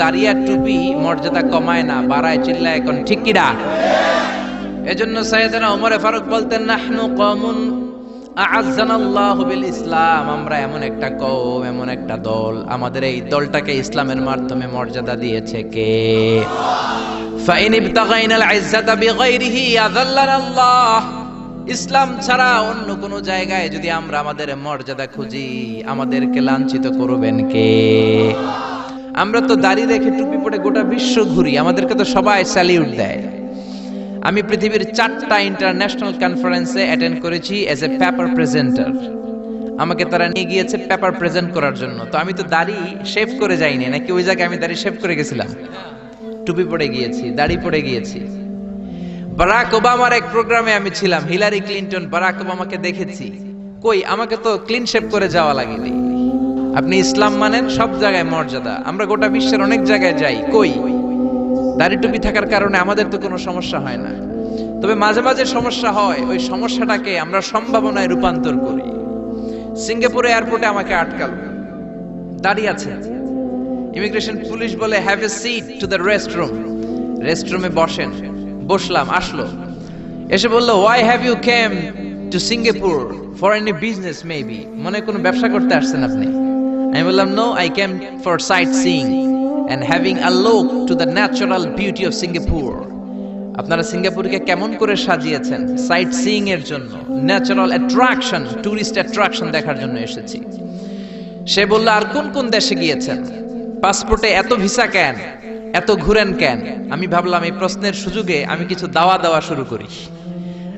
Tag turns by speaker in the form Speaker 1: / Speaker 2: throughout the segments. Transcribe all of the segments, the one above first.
Speaker 1: দাঁড়িয়ে টুপি মর্যাদা কমায় না, বাড়ায়, চিল্লায়, এখন ঠিক কিনা? এজন্য সাইয়েদনা ওমরে ফারুক বলতেন, নাহনু কওমুন আ'আজ্জানাল্লাহু বিল ইসলাম আমরা এমন একটা কওম, এমন একটা দল, আমাদের এই দলটাকে ইসলামের মাধ্যমে মর্যাদা দিয়েছে কে? ফাইন ইবতাগাইনাল ইজ্জাতা ইসলাম ছাড়া অন্য কোন জায়গায় যদি আমরা আমাদের মর্যাদা খুঁজি, আমাদেরকে লাঞ্ছিত করবেন কে? আমরা তো দাড়ি রেখে টুপি পরে গোটা বিশ্ব ঘুরি, আমাদেরকে তো সবাই স্যালিউট দেয়। আমি পৃথিবীর চারটা ইন্টারন্যাশনাল কনফারেন্সে অ্যাটেন্ড করেছি এজ এ পেপার প্রেজেন্টার আমাকে তারা নিয়ে গিয়েছে পেপার প্রেজেন্ট করার জন্য। তো আমি তো দাড়ি শেভ করে যাইনি, নাকি ওই জায়গায় আমি দাড়ি শেভ করে গেছিলাম? টুপি পড়ে গিয়েছি, দাড়ি পড়ে গিয়েছি। বারাক ওবামার এক প্রোগ্রামে আমি ছিলাম, হিলারি ক্লিনটন বারাক ওবামাকে দেখেছি। কই, আমাকে তো ক্লিন শেভ করে যাওয়া লাগেনি। আপনি ইসলাম মানেন সব জায়গায় মর্যাদা। আমরা গোটা বিশ্বের অনেক জায়গায় যাই। কই? দাড়ি টুপি থাকার কারণে আমাদের তো কোনো সমস্যা হয় না। তবে মাঝে মাঝে সমস্যা হয়, ওই সমস্যাটাকে আমরা সম্ভাবনায় রূপান্তর করি। সিঙ্গাপুর এয়ারপোর্টে আমাকে আটকাল। দাঁড়িয়ে আছে। ইমিগ্রেশন পুলিশ বলে have a seat to the restroom রেস্টরুমে বসেন। বসলাম, আসলো। এসে বলল why have you came to Singapore for any business maybe মনে কোনো ব্যবসা করতে আসছেন আপনি? আমি বললাম no I came for sightseeing and having a look to the natural beauty of Singapore আপনারা সিঙ্গাপুরকে কেমন করে সাজিয়েছেন? সাইট সিইং এর জন্য ন্যাচারাল অ্যাট্রাকশন টুরিস্ট অ্যাট্রাকশন দেখার জন্য এসেছি। সে বলল, আর কোন কোন দেশে গিয়েছেন? পাসপোর্টে এত ভিসা কেন? এত ঘুরেন কেন? আমি ভাবলাম, এই প্রশ্নের সুযোগে আমি কিছু দাওয়া দেওয়া শুরু করি।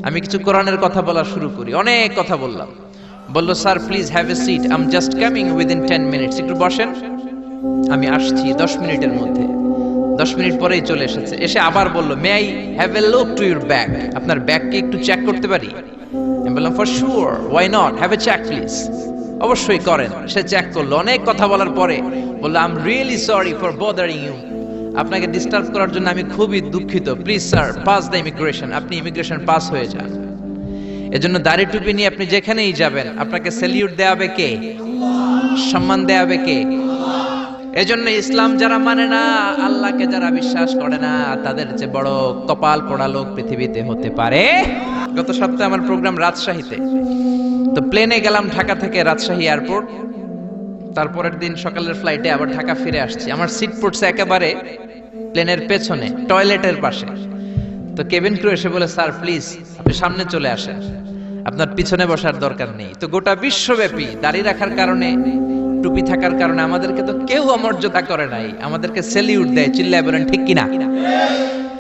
Speaker 1: আমি কিছু কোরআনের কথা বলা শুরু করি। অনেক কথা বললাম। বলল, sir please have a seat am just coming within ten minutes একটু বসেন। আমি আসছি দশ মিনিটের মধ্যে। দশ মিনিট পরেই চলে এসেছে। এসে আবার বলল may I have a look to your bag আপনার ব্যাগকে একটু চেক করতে পারি? আমি বললাম for sure why not have a check please অবশ্যই করেন। সে চেক করল। অনেক কথা বলার পরে বলল I am really sorry for bothering you আপনাকে ডিস্টার্ব করার জন্য আমি খুবই দুঃখিত। Please sir pass the immigration আপনি ইমিগ্রেশন পাস হয়ে যান। এজন্য দাড়ি টুপি নিয়ে আপনি যেখানেই যাবেন, আপনাকে সেলিউট দেওয়াবে কে? সম্মান দেয়া হবে কে? এজন্য ইসলাম যারা মানে না, আল্লাহকে যারা বিশ্বাস করে না, তাদের যে বড় কপাল পোড়া লোক পৃথিবীতে হতে পারে। গত সপ্তাহে আমার প্রোগ্রাম রাজশাহীতে। তো প্লেনে গেলাম ঢাকা থেকে রাজশাহী এয়ারপোর্ট তারপরের দিন সকালের ফ্লাইটে আবার ঢাকা ফিরে আসছি। আমার সিট পড়ছে একেবারে প্লেনের পেছনে টয়লেটের পাশে। তো কেবিন ক্রু এসে বলে, স্যার, প্লিজ, আপনি সামনে চলে আসেন। আপনার পিছনে বসার দরকার নেই। তো গোটা বিশ্বব্যাপী দাঁড়িয়ে রাখার কারণে, টুপি থাকার কারণে আমাদেরকে তো কেউ অমর্যাদা করে নাই। আমাদেরকে সেলিউট দেয়, চিল্লায় বলেন, ঠিক কিনা?